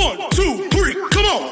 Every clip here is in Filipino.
One, two, three, come on!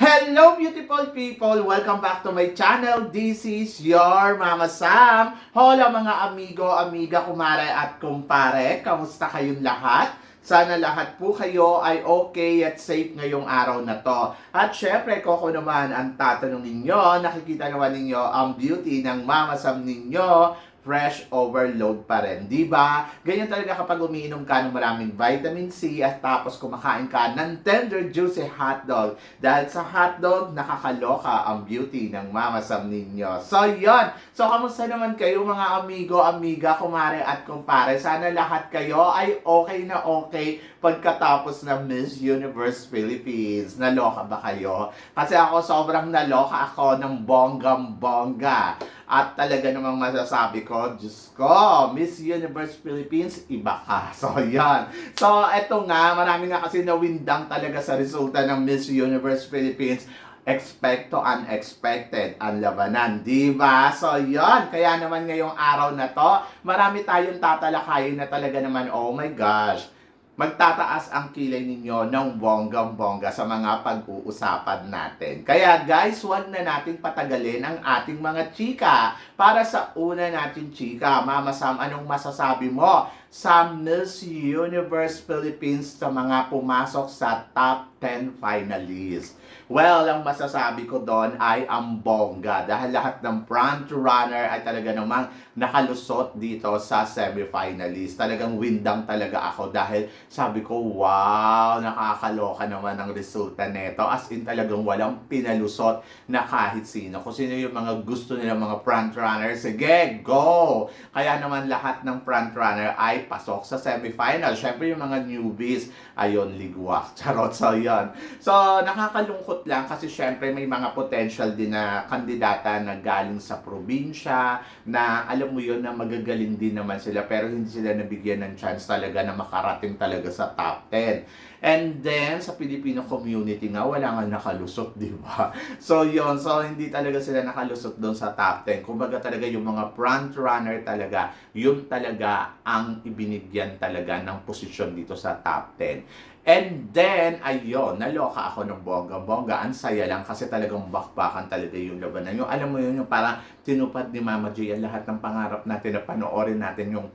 Hello beautiful people! Welcome back to my channel. This is your Mama Sam. Hola mga amigo, amiga, kumare at kumpare. Kamusta kayong lahat? Sana lahat po kayo ay okay at safe ngayong araw na to. At syempre, ako naman ang tatanungin nyo, nakikita naman ninyo ang beauty ng Mama Sam ninyo, fresh overload pa rin. Ba? Ganyan talaga kapag umiinom ka ng maraming vitamin C at tapos kumakain ka ng tender juicy hotdog. Dahil sa hotdog, nakakaloka ang beauty ng Mama Sam ninyo. So, yon. So, kamusta naman kayo mga amigo, amiga, kumare at kumpare? Sana lahat kayo ay okay na okay pagkatapos ng Miss Universe Philippines. Naloka ba kayo? Kasi ako sobrang naloka ako ng bonggam-bongga. At talaga namang masasabi ko, Diyos ko, Miss Universe Philippines, iba ka. So, yan. So, eto nga, marami nga kasi nawindang talaga sa resulta ng Miss Universe Philippines expect to unexpected ang labanan, di ba? So, yon Kaya naman ngayong araw na to, marami tayong tatalakayin na talaga naman, oh my gosh, magtataas ang kilay ninyo ng bonggang-bongga sa mga pag-uusapan natin. Kaya guys, huwag na nating patagalin ang ating mga chika. Para sa una natin chika, Mama Sam, anong masasabi mo sa Miss Universe Philippines sa mga pumasok sa top 10 finalists? Well, ang masasabi ko doon ay ang bongga dahil lahat ng front runner ay talaga namang nakalusot dito sa semifinalist. Talagang windang talaga ako dahil sabi ko, wow, nakakaloka naman ang resulta neto. As in talagang walang pinalusot na kahit sino. Kung sino yung mga gusto nila mga front runner, sige, go! Kaya naman lahat ng front runner ay pasok sa semifinal. Siyempre yung mga newbies, ayon ligwak. Charot, so yun. So, nakakalungkot lang kasi syempre may mga potential din na kandidata na galing sa probinsya na alam mo yun na magagaling din naman sila pero hindi sila nabigyan ng chance talaga na makarating talaga sa top 10. And then, sa Filipino community nga, wala nga nakalusot, di ba? So, yon So, hindi talaga sila nakalusot doon sa top 10. Kumbaga talaga yung mga front runner talaga, yun talaga ang ibinigyan talaga ng posisyon dito sa top 10. And then, ayun, naloka ako ng bongga-bongga. Ang saya lang kasi talagang bakbakan talaga yung labanan. Yung, alam mo yun, yung parang tinupad ni Mama ang lahat ng pangarap natin na panoorin natin yung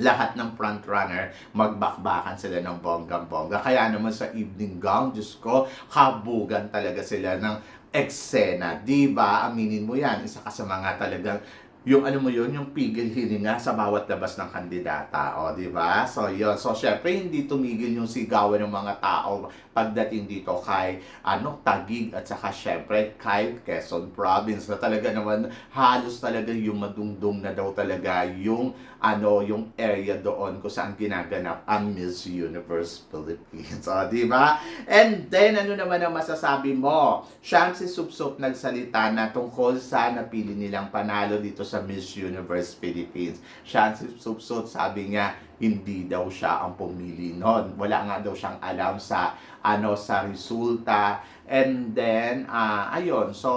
lahat ng front runner magbakbakan sila ng bonggang-bongga. Kaya naman sa evening gown, Diyos ko, habugan talaga sila ng eksena. Di ba? Aminin mo yan. Isa ka sa mga talagang yung ano mo yun, yung pigil hininga sa bawat labas ng kandidata. O, di ba? So, yun. So, syempre, hindi tumigil yung sigawan ng mga tao pagdating dito kay ano, Tagig at saka syempre kay Quezon Province na talaga naman halos talaga yung madungdong na daw talaga yung ano, yung area doon kung saan ginaganap ang Miss Universe Philippines. O, di ba? And then, ano naman ang masasabi mo? Siyang si Supsup nagsalita na tungkol sa napili nilang panalo dito sa Miss Universe Philippines. Siyang si Supsup sabi niya, hindi daw siya ang pumili noon. Wala nga daw siyang alam sa ano sa resulta. And then ah ayun, so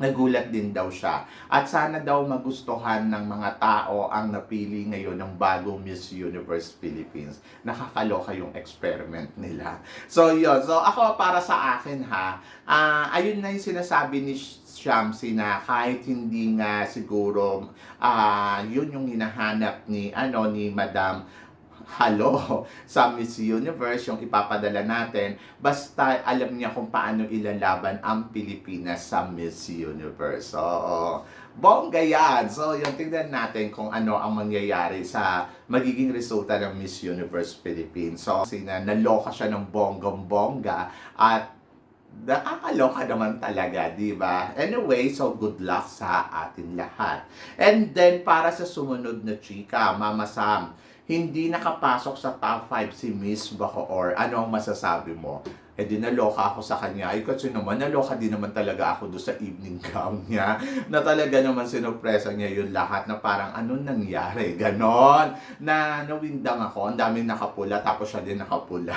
nagulat din daw siya. At sana daw magustuhan ng mga tao ang napili ngayon ng bagong Miss Universe Philippines. Nakakaloka yung experiment nila. So, yun. So, ako para sa akin ha, ah ayun na yung sinasabi ni Shamsi na kahit hindi nga siguro ah yun yung hinahanap ni ano ni Madam Hello sa Miss Universe yung ipapadala natin basta alam niya kung paano ilalaban ang Pilipinas sa Miss Universe. So, bongga yan. So, yung tingnan natin kung ano ang mangyayari sa magiging resulta ng Miss Universe Philippines. So, kasi na naloka siya ng bonggong-bongga at nakakaloka naman talaga, di ba? Anyway, so good luck sa atin lahat. And then, para sa sumunod na chika, Mama Sam, hindi nakapasok sa top 5 si Miss Bacoor. Ano ang masasabi mo? Eh di naloka ako sa kanya. Ay kasi naman, naloka din naman talaga ako doon sa evening gown niya. Na talaga naman sinupresa niya yun lahat na parang anong nangyari. Ganon. Na nawindang ako. Ang daming nakapula tapos siya din nakapula.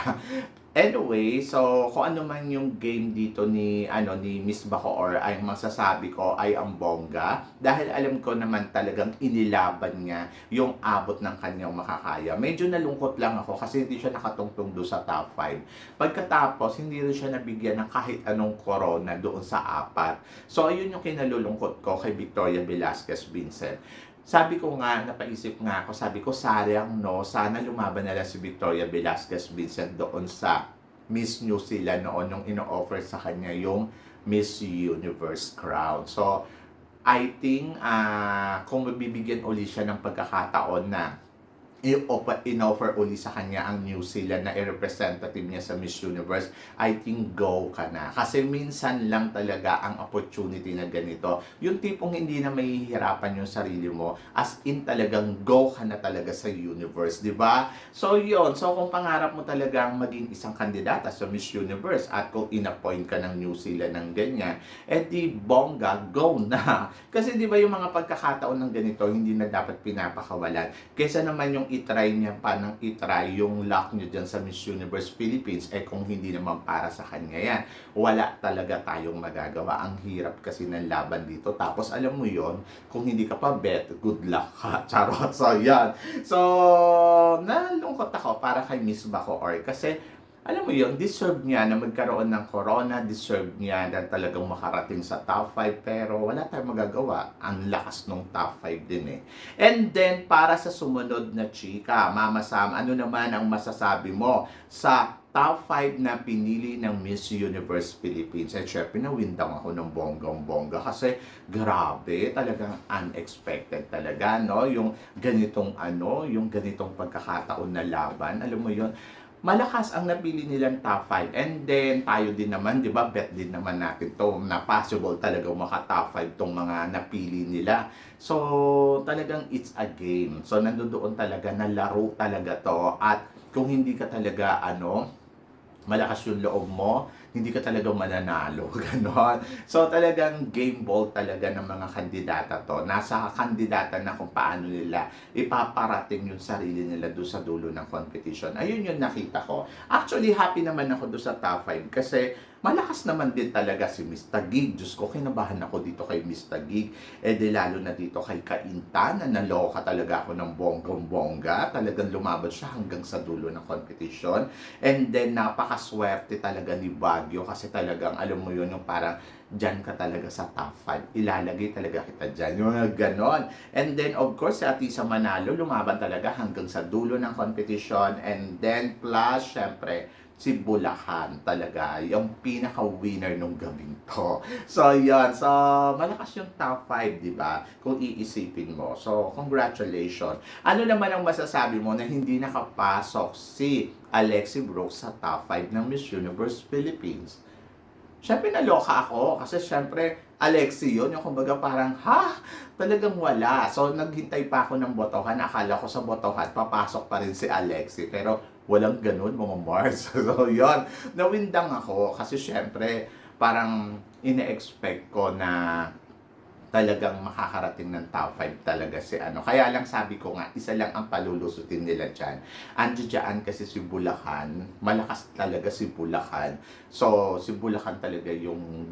Anyway, so kung ano man yung game dito ni ano ni Miss Bacoor ay masasabi ko ay ang bongga dahil alam ko naman talagang inilaban niya yung abot ng kanyang makakaya. Medyo nalungkot lang ako kasi hindi siya nakatungtong doon sa top 5. Pagkatapos, hindi rin siya nabigyan ng kahit anong corona doon sa apat. So ayun yung kinalulungkot ko kay Victoria Velasquez Vincent. Sabi ko nga, napaisip nga ako, sabi ko, sayang no, sana lumaban na lang si Victoria Velasquez Vincent doon sa Miss New Zealand noon nung ino-offer sa kanya yung Miss Universe crown. So, I think ah kung mabibigyan uli siya ng pagkakataon na i-offer, in-offer uli sa kanya ang New Zealand na i-representative niya sa Miss Universe, I think go ka na. Kasi minsan lang talaga ang opportunity na ganito. Yung tipong hindi na mahihirapan yung sarili mo, as in talagang go ka na talaga sa universe, di ba? So yon so kung pangarap mo talagang maging isang kandidata sa Miss Universe at kung in-appoint ka ng New Zealand ng ganyan, eh di bongga, go na. Kasi di ba yung mga pagkakataon ng ganito, hindi na dapat pinapakawalan. Kesa naman yung itry niya pa ng itry yung luck niya dyan sa Miss Universe Philippines, eh kung hindi naman para sa kanya yan, wala talaga tayong magagawa. Ang hirap kasi ng laban dito. Tapos alam mo yon kung hindi ka pa bet, good luck ka. Charot. So, yan. So, nalungkot ako para kay Miss Bacoor kasi alam mo yon deserve niya na magkaroon ng corona, deserve niya na talagang makarating sa top 5, pero wala tayong magagawa. Ang lakas ng top 5 din eh. And then, para sa sumunod na chika, Mama Sam, ano naman ang masasabi mo sa top 5 na pinili ng Miss Universe Philippines? Eh, syempre, nawindang ako ng bonggang-bongga kasi grabe, talagang unexpected talaga, no? Yung ganitong ano, yung ganitong pagkakataon na laban, alam mo yon malakas ang napili nilang top 5. And then, tayo din naman, di ba, bet din naman natin to na possible talaga maka top 5 tong mga napili nila. So, talagang it's a game. So, nandoon talaga na laro talaga to. At kung hindi ka talaga, ano, malakas yung loob mo, hindi ka talaga mananalo. Ganon. So talagang game ball talaga ng mga kandidata to. Nasa kandidata na kung paano nila ipaparating yung sarili nila doon sa dulo ng competition. Ayun yung nakita ko. Actually, happy naman ako doon sa top 5 kasi malakas naman din talaga si Miss Tagig. Diyos ko, kinabahan ako dito kay Miss Tagig. Eh di lalo na dito kay Kainta na naloka talaga ako ng bonggang-bongga. Talagang lumaban siya hanggang sa dulo ng competition. And then, napakaswerte talaga ni Baguio kasi talagang, alam mo yun, yung parang dyan ka talaga sa top 5. Ilalagay talaga kita dyan. Yung ganon. And then, of course, si Atisa Manalo, lumaban talaga hanggang sa dulo ng competition. And then, plus, syempre, si Bulacan talaga, yung pinaka-winner nung gabing to. So, yan. So, malakas yung top 5, di ba? Kung iisipin mo. So, congratulations. Ano naman ang masasabi mo na hindi nakapasok si Alexi Brooks sa top 5 ng Miss Universe Philippines? Siyempre, naloka ako. Kasi siyempre, Alexi yun. Yung kumbaga parang, ha? Talagang wala. So, naghintay pa ako ng botohan. Akala ko sa botohan, papasok pa rin si Alexi. Pero, walang ganun mga Mars. so, yun. Nawindang ako kasi syempre, parang ine-expect ko na talagang makakarating ng top 5 talaga si ano. Kaya lang sabi ko nga, isa lang ang palulusutin nila dyan. Andiyo dyan kasi si Bulacan, malakas talaga si Bulacan. So, si Bulacan talaga yung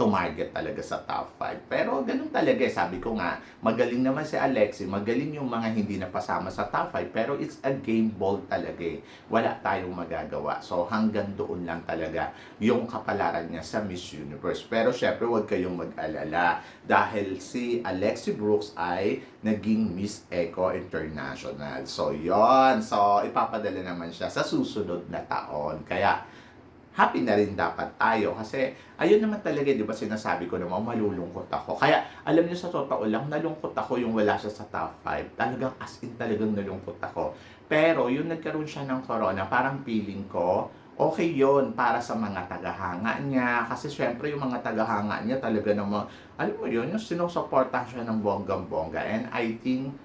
tumarget talaga sa top 5. Pero ganun talaga eh. Sabi ko nga, magaling naman si Alexi, magaling yung mga hindi napasama sa top 5, pero it's a game ball talaga eh. Wala tayong magagawa. So hanggang doon lang talaga yung kapalaran niya sa Miss Universe. Pero syempre, huwag kayong mag-alala dahil si Alexi Brooks ay naging Miss Eco International. So yon So ipapadala naman siya sa susunod na taon. Kaya happy na rin dapat tayo. Kasi ayun naman talaga 'di ba sinasabi ko naman malulungkot ako. Kaya alam niyo sa totoo lang nalungkot ako yung wala siya sa top 5 talagang as in talagang nalungkot ako. Pero yung nagkaroon siya ng corona parang feeling ko okay yon para sa mga tagahanga niya. Kasi syempre yung mga tagahanga niya talaga namang alam mo yun yung sinusuportahan siya ng bonggang-bongga. And I think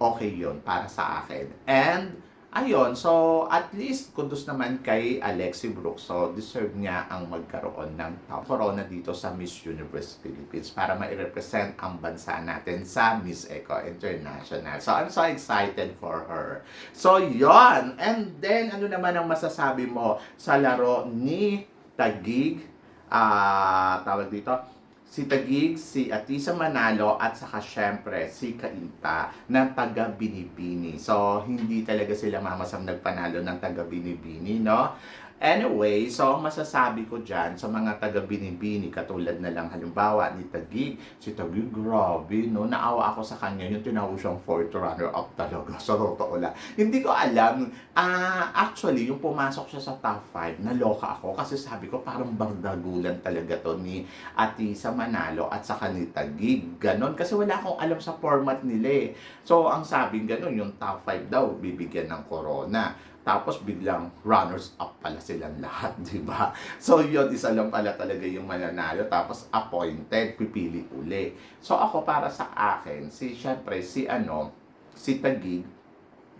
okay yon para sa akin. And ayun, so at least kudos naman kay Alexi Brooks. So deserve niya ang magkaroon ng top corona dito sa Miss Universe Philippines para ma-represent ang bansa natin sa Miss Eco International. So I'm so excited for her. So yon And then ano naman ang masasabi mo sa laro ni Tagig? Ah, tawag dito si Tagig, si Atisa Manalo, at saka syempre si Kainta ng taga Binibini. So, hindi talaga sila mamasang nagpanalo ng taga Binibini, no? Anyway, so ang masasabi ko dyan sa mga taga Binibini, katulad na lang halimbawa ni Tagig, si Tagig, grabe, no? Naawa ako sa kanya, yung tinawag siyang fourth runner-up talaga, sa totoo lang. Hindi ko alam, ah actually, yung pumasok siya sa top 5, naloka ako kasi sabi ko parang bardagulan talaga to ni Atisa Manalo at saka ni Tagig. Ganon, kasi wala akong alam sa format nila eh. So, ang sabi ganon, yung top 5 daw, bibigyan ng corona. Tapos biglang runners up pala silang lahat, di ba? So yun, isa lang pala talaga yung mananalo. Tapos appointed, pipili uli. So ako para sa akin, si syempre si ano, si Tagig,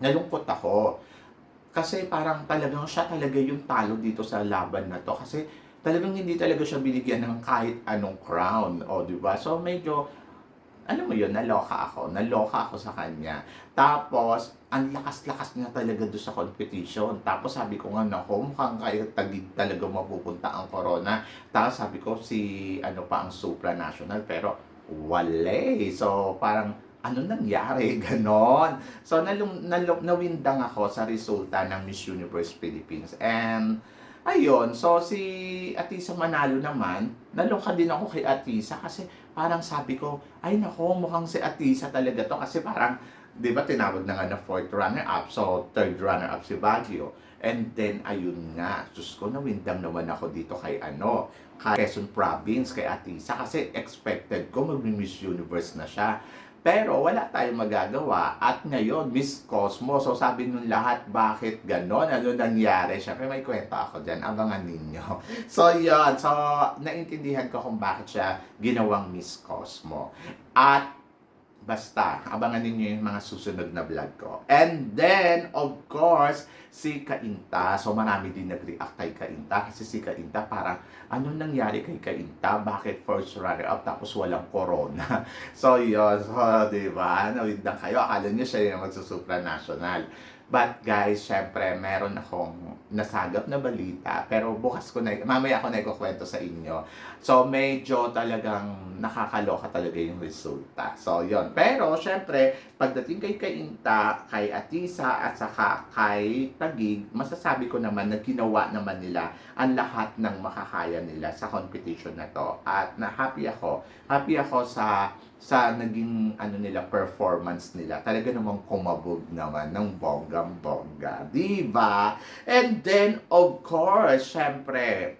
nalungkot ako. Kasi parang talagang siya talaga yung talo dito sa laban na to. Kasi talagang hindi talaga siya binigyan ng kahit anong crown. O, di ba? So medyo alam mo yun, naloka ako. Naloka ako sa kanya. Tapos, ang lakas-lakas niya talaga doon sa competition. Tapos sabi ko nga, nako, mukhang kayo tagig talaga mapupunta ang corona. Tapos sabi ko, si ano pa ang supranational, pero wale. So, parang, ano nangyari? Ganon. So, nalum, nalum, nawindang ako sa resulta ng Miss Universe Philippines. And, ayun, so si Atisa Manalo naman, naloka din ako kay Atisa kasi parang sabi ko, ay nako, mukhang si Atisa talaga to kasi parang, di ba tinawag na nga na fourth runner-up, so third runner-up si Baguio. And then, ayun nga, Diyos ko, nawindang naman ako dito kay ano, kay Quezon Province, kay Atisa, kasi expected ko mag-Miss Universe na siya. Pero wala tayong magagawa. At ngayon, Miss Cosmo. So sabi nung lahat, bakit ganon? Ano nangyari? Siyempre may kwento ako dyan. Abangan ninyo. So yun. So naintindihan ko kung bakit siya ginawang Miss Cosmo. At Basta, abangan ninyo yung mga susunod na vlog ko. And then, of course, si Kainta. So, marami din nag-react kay Kainta kasi si Kainta parang, anong nangyari kay Kainta? Bakit first runner-up tapos walang corona? So, yun. So, di ba? Nawindang kayo. Akala nyo siya yung magsusupranational. But guys, syempre, meron akong nasagap na balita. Pero bukas ko na, mamaya ako na ikukwento sa inyo. So, medyo talagang nakakaloka talaga yung resulta. So, yon Pero, syempre, pagdating kay Kainta, kay Atisa, at saka kay Tagig, masasabi ko naman na ginawa naman nila ang lahat ng makakaya nila sa competition na to. At na happy ako. Happy ako sa sa naging ano nila performance nila talaga namang kumabog naman ng bonggang bongga di ba and then of course syempre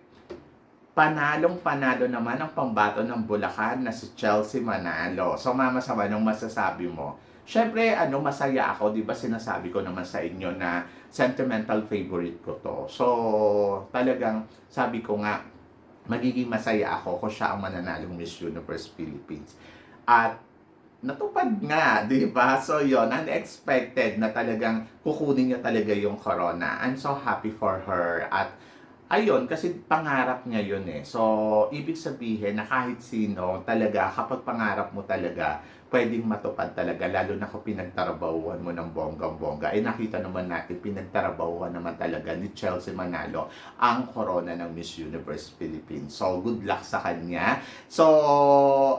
panalong panalo naman ang pambato ng Bulacan na si Chelsea Manalo so mama sama nung masasabi mo syempre ano masaya ako di ba sinasabi ko naman sa inyo na sentimental favorite ko to so talagang sabi ko nga magiging masaya ako kung siya ang mananalong Miss Universe Philippines at natupad nga, di ba? So, yon unexpected na talagang kukunin niya talaga yung corona. I'm so happy for her. At, ayun, kasi pangarap niya yun eh. So, ibig sabihin na kahit sino, talaga, kapag pangarap mo talaga, pwedeng matupad talaga, lalo na kung pinagtarabahuan mo ng bonggang-bongga. Eh, nakita naman natin, pinagtarabahuan naman talaga ni Chelsea Manalo ang corona ng Miss Universe Philippines. So, good luck sa kanya. So,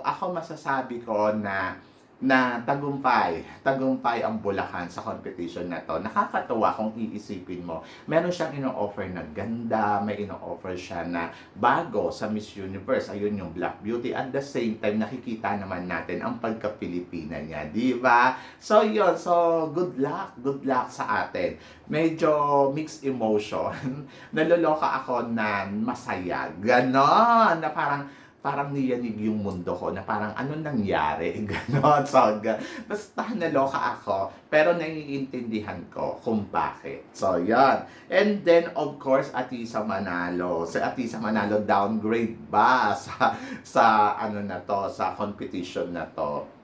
ako masasabi ko na na tagumpay, tagumpay ang Bulacan sa competition na to. Nakakatuwa kung iisipin mo. Meron siyang ino-offer na ganda, may ino-offer siya na bago sa Miss Universe. Ayun yung Black Beauty. At the same time, nakikita naman natin ang pagka-Pilipina niya. Di ba? So, yun. So, good luck. Good luck sa atin. Medyo mixed emotion. Naloloka ako na masaya. Ganon. Na parang, parang niyanig yung mundo ko na parang ano nangyari, gano'n. So, basta naloka ako, pero naiintindihan ko kung bakit. So, yan. And then, of course, Atisa Manalo. Si Atisa Manalo downgrade ba sa, sa ano na to, sa competition na to?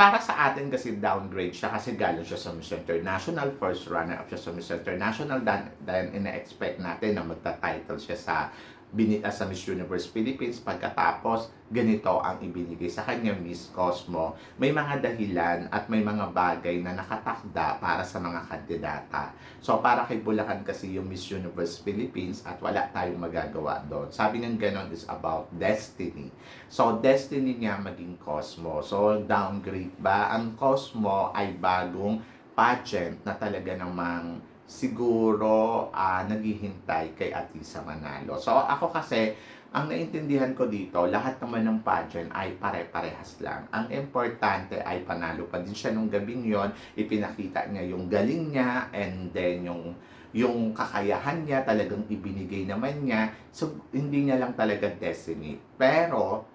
Para sa atin kasi downgrade siya kasi galing siya sa Miss International, first runner-up siya sa Miss International, then, then ina-expect natin na magta-title siya sa binita sa Miss Universe Philippines pagkatapos ganito ang ibinigay sa kanya Miss Cosmo. May mga dahilan at may mga bagay na nakatakda para sa mga kandidata. So para kay Bulacan kasi yung Miss Universe Philippines at wala tayong magagawa doon. Sabi ng ganon is about destiny. So destiny niya maging Cosmo. So downgrade ba ang Cosmo ay bagong pageant na talaga namang siguro ah, naghihintay kay Atisa Manalo. So ako kasi, ang naintindihan ko dito, lahat naman ng pageant ay pare-parehas lang. Ang importante ay panalo pa din siya nung gabing yon ipinakita niya yung galing niya and then yung yung kakayahan niya talagang ibinigay naman niya so hindi niya lang talaga destiny pero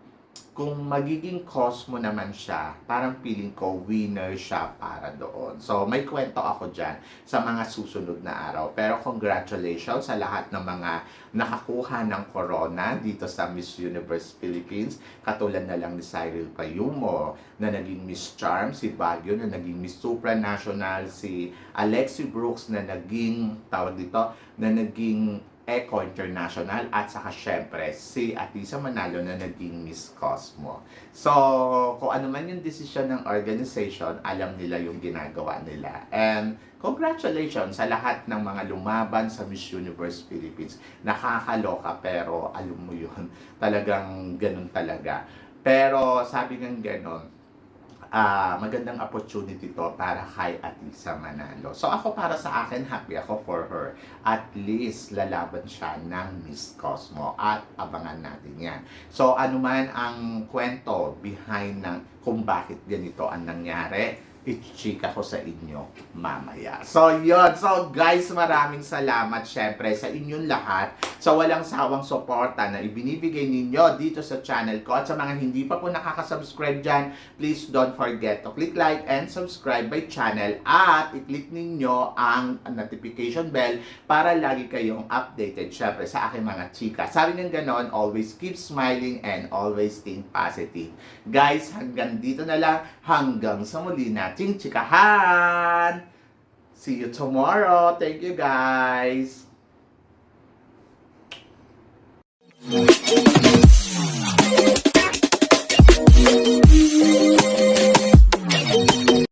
kung magiging Cosmo naman siya, parang feeling ko winner siya para doon. So, may kwento ako dyan sa mga susunod na araw. Pero congratulations sa lahat ng mga nakakuha ng corona dito sa Miss Universe Philippines. Katulad na lang ni Cyril Payumo na naging Miss Charm, si Baguio na naging Miss Supranational, si Alexi Brooks na naging, tawag dito, na naging Eco International at saka syempre si Atisa Manalo na naging Miss Cosmo. So, kung ano man yung decision ng organization, alam nila yung ginagawa nila. And congratulations sa lahat ng mga lumaban sa Miss Universe Philippines. Nakakaloka pero alam mo yun, talagang ganun talaga. Pero sabi ng ganun, ah magandang opportunity to para kay Atisa Manalo. So ako para sa akin, happy ako for her. At least lalaban siya ng Miss Cosmo at abangan natin yan. So ano man ang kwento behind ng kung bakit ganito ang nangyari, ichika ko sa inyo mamaya. So, yun. So, guys, maraming salamat syempre sa inyong lahat sa walang sawang suporta na ibinibigay ninyo dito sa channel ko. At sa mga hindi pa po nakakasubscribe dyan, please don't forget to click like and subscribe my channel at i-click ninyo ang notification bell para lagi kayong updated syempre sa aking mga chika. Sabi ng ganon, always keep smiling and always think positive. Guys, hanggang dito na lang. Hanggang sa muli nating kaching-chikahan! See you tomorrow. Thank you guys.